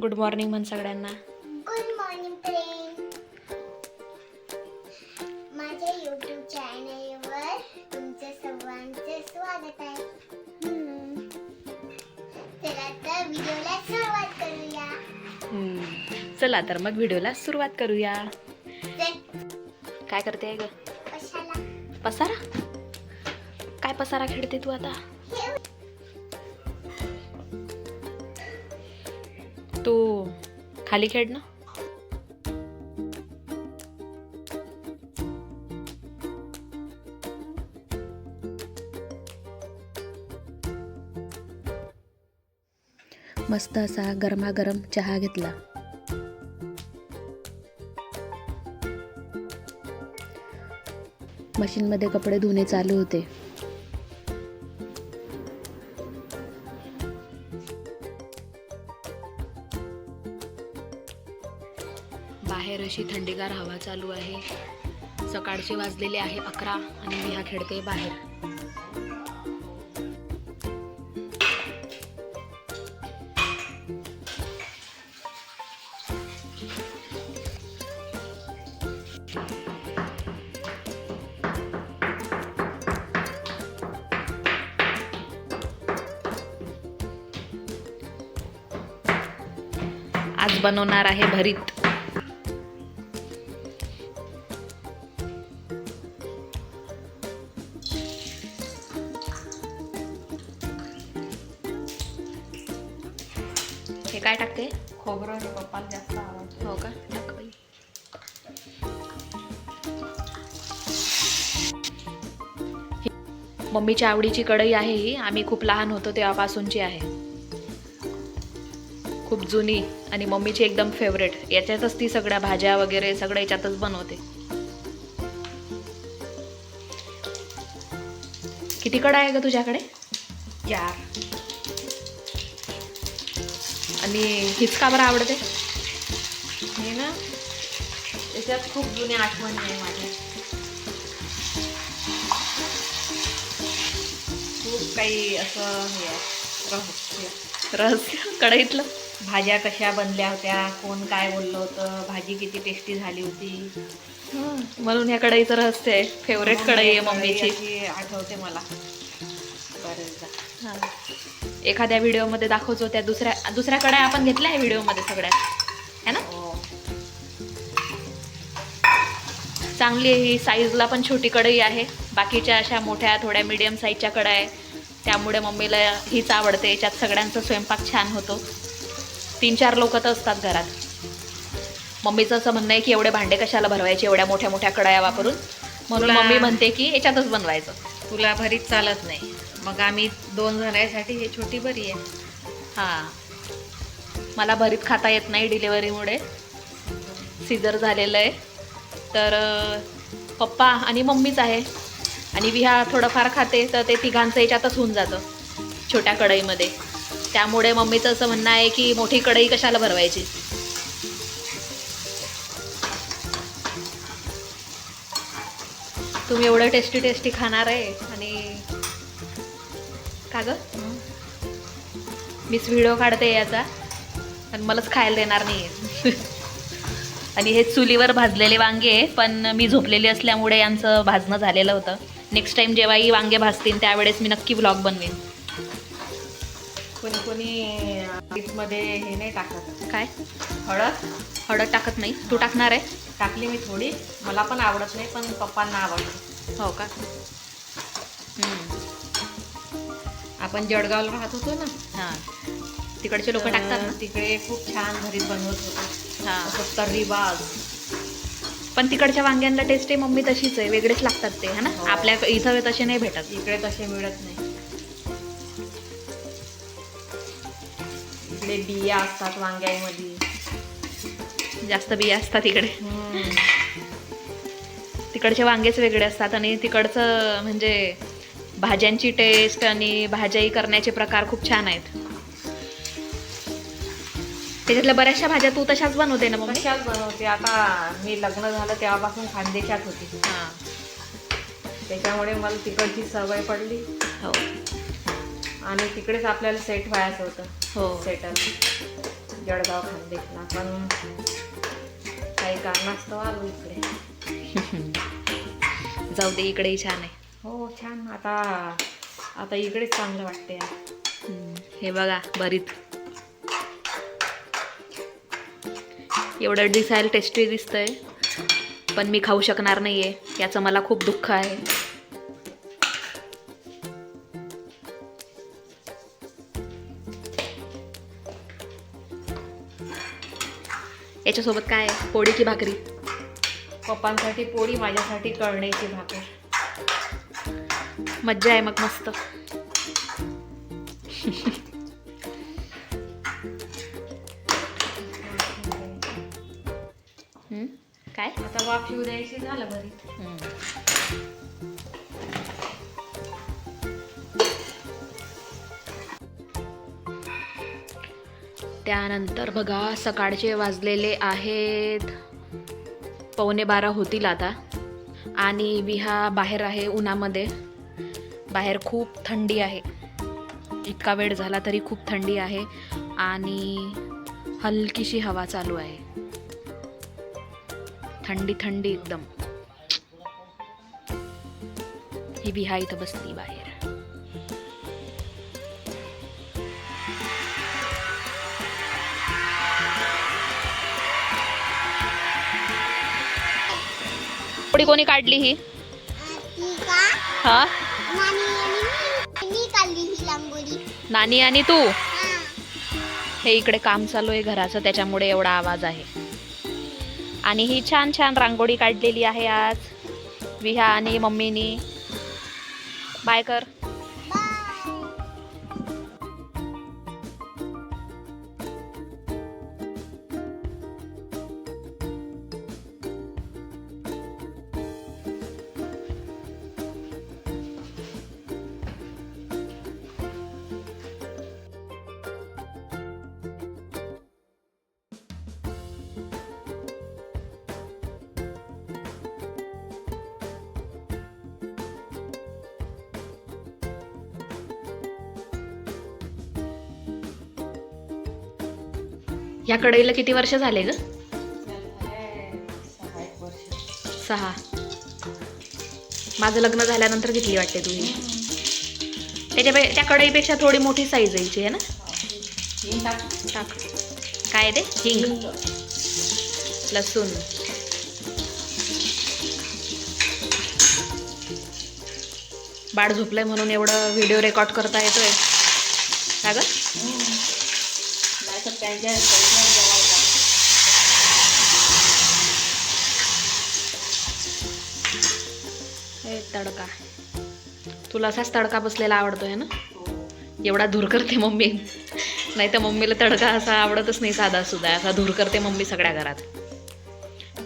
Good morning म्हण सगळ्यांना. Good morning friend माझ्या यूट्यूब चॅनलवर तुमचं सर्वांचे स्वागत आहे. चला तर व्हिडिओला सुरुवात करूया. चला तर मग व्हिडिओला सुरुवात करूया. काय करते ग? पसारा? काय पसारा खेळते तू आता? तू खाली खेळ ना. मस्त असा गरमागरम चहा घेतला. मशीनमध्ये कपडे धुणे चालू होते. बाहेर अशी थंडीगार हवा चालू आहे. सकाळचे वाजलेले आहे अकरा आणि मी हा खेळते बाहेर. आज बनवणार आहे भरीत. हे काय टाकते? खोबरं हे पप्पाला जास्त आवडतं. हो का? टाक बाई. मम्मीच्या आवडीची कढई आहे ही. आम्ही खूप लहान होतो तेव्हापासूनची आहे. खूप जुनी आणि मम्मीची एकदम फेवरेट याच्यातच ती सगळ्या भाज्या वगैरे सगळं याच्यातच बनवते. किती कढा आहे ग तुझ्याकडे? चार. आणि हीच का बरं आवडते? हे ना त्याच्यात खूप जुन्या आठवणी आहे माझ्या खूप काही असं हे आहे, रहस्य. रहस्य कढईतलं? भाज्या कशा बनल्या होत्या कोण काय बोललं होतं भाजी किती टेस्टी झाली होती. म्हणून ह्या कढईचं रहस्य आहे. फेवरेट कढई आहे मम्मीची. आठवते मला. बरेचदा हा. एखाद्या व्हिडिओमध्ये दाखवतो त्या दुसऱ्या दुसऱ्या कढया आपण घेतल्या आहे व्हिडिओमध्ये सगळ्यात. है ना? हो. चांगली ही साईजला पण छोटी कढई आहे. बाकीच्या अशा मोठ्या थोड्या मीडियम साईजच्या कढया आहे. त्यामुळे मम्मीला हीच आवडते याच्यात सगळ्यांचा स्वयंपाक छान होतो. तीन चार लोक तर असतात घरात. मम्मीचं असं म्हणणं आहे की एवढे भांडे कशाला भरवायचे एवढ्या मोठ्या मोठ्या कढया वापरून? म्हणून तुला- मम्मी म्हणते की याच्यातच बनवायचं. तुला भरीत चालत नाही. मग आम्ही दोन जणांसाठी हे छोटी बरी आहे. हां. मला भरीत खाता येत नाही डिलेवरीमुळे सिजर झालेलं आहे. तर पप्पा आणि मम्मीच आहे. आणि विहा थोडंफार खाते तर ते तिघांचं याच्यातच होऊन जातं छोट्या कढईमध्ये. त्यामुळे मम्मीचं असं म्हणणं आहे की मोठी कढई कशाला भरवायची? तुम्ही एवढं टेस्टी टेस्टी खाणार आहे आणि का ग? मीच व्हिडिओ काढते याचा. आणि मलाच खायला देणार नाही आणि हे चुलीवर भाजलेले वांगे आहे पण मी झोपलेली असल्यामुळे यांचं भाजणं झालेलं होतं. नेक्स्ट टाइम जेव्हाही वांगे भाजतील त्यावेळेस मी नक्की व्लॉग बनवेन. कोणी कोणी मध्ये हे नाही टाकत. काय? हळद. हळद टाकत नाही. तू टाकणार आहे? टाकली मी थोडी. मला पण आवडत नाही पण पप्पांना आवडते. हो का? आपण जळगावला राहत होतो ना. हां. तिकडचे लोक टाकतात ना. तिकडे खूप छान भरीत बनवत होते. हां. तर्रीबाज पण तिकडच्या वांग्यांना टेस्ट आहे मम्मी तशीच आहे. वेगळेच लागतात ते है ना? हो. आपल्या इथं तसे नाही भेटत. इकडे तसे मिळत नाही. इकडे बिया असतात वांग्यामध्ये. जास्त बिया असतात तिकडे हम्म. तिकडचे वांगेच वेगळे असतात आणि तिकडचं म्हणजे भाज्यांची टेस्ट आणि भाज्याही करण्याचे प्रकार खूप छान आहेत. त्याच्यातल्या बऱ्याचशा भाज्या तू तशाच बनवते ना मम्मी? तशाच बनवते. आता मी लग्न झालं तेव्हापासून खानदेशात होती. हां. त्याच्यामुळे मला तिकडची सवय पडली. हो. आणि तिकडेच आपल्याला सेट व्हायचं होतं. हो. सेटल जळगाव खानदेशला पण काही कारणास्तव आलो इकडे. जाऊ दे इकडेही छान आहे. हो छान. आता आता इकडेच चांगलं वाटते हे बघा भरीत. एवढं दिसायला टेस्टी दिसतंय पण मी खाऊ शकणार नाहीये. याचं मला खूप दुःख आहे. याच्यासोबत काय आहे? पोळी की भाकरी. पप्पांसाठी पोळी माझ्यासाठी कळण्याची भाकर. मज्जा आहे मग मस्त. काय? आता वाफ शिव द्यायची झालं बरी. त्यानंतर बघा सकाळचे वाजलेले आहेत पावणे बारा होतील आता. आणि विहा बाहेर आहे उन्हामध्ये. बाहेर खूप थंडी आहे. इतका वेळ झाला तरी खूप थंडी आहे आणि हलकीशी हवा चालू आहे. थंडी थंडी एकदम. ही विहा इथं बसली बाहेर. कोणी काढली ही? हा? मी. मी काढली ही रांगोळी. नानी आणि तू? हा. हे इकडे काम चालू आहे घराचं त्याच्यामुळे एवढा आवाज आहे. आणि ही छान छान रांगोळी काढलेली आहे आज. विहा आणि मम्मीनी. बाय कर. या कढईला किती वर्ष झाले ग? सहा. माझं लग्न झाल्यानंतर घेतली वाटते तुम्ही त्याच्या त्या कढईपेक्षा थोडी मोठी साईज यायची आहे ना? टाक. काय ते? हिंग. हिंग. लसूण. बाळ झोपलंय म्हणून एवढं व्हिडिओ रेकॉर्ड करता येतोय. का ग? नाहीतर हे तडका. तुला असाच तडका बसलेला आवडतोय ना? एवढा धूर करते मम्मी. नाही तर मम्मीला तडका असा आवडतच नाही साधा सुद्धा. असा धूर करते मम्मी सगळ्या घरात.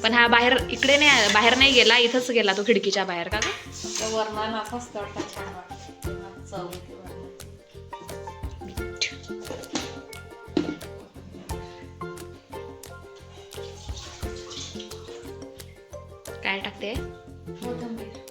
पण हा बाहेर इकडे नाही बाहेर नाही गेला इथंच गेला तो खिडकीच्या बाहेर का ग? त्या वरणाला असाच तडका छान वाटतो. काय टाकते कोथिंबीर.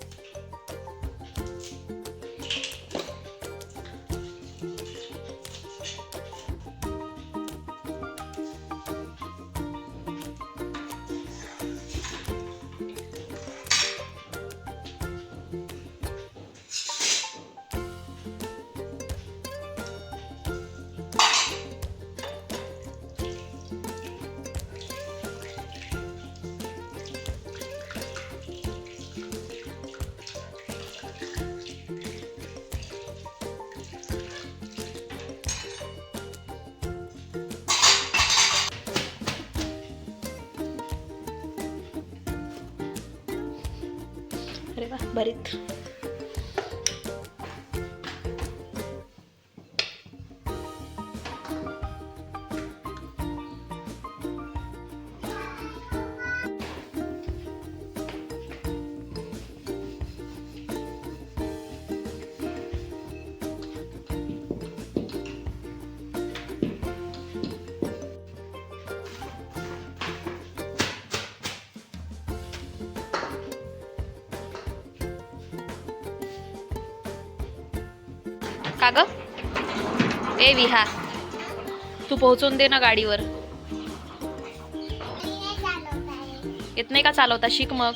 arriba, varito. का ग? ए विहार. तू पोहचून दे ना गाडीवर. येत नाही का चालवता? शिक मग.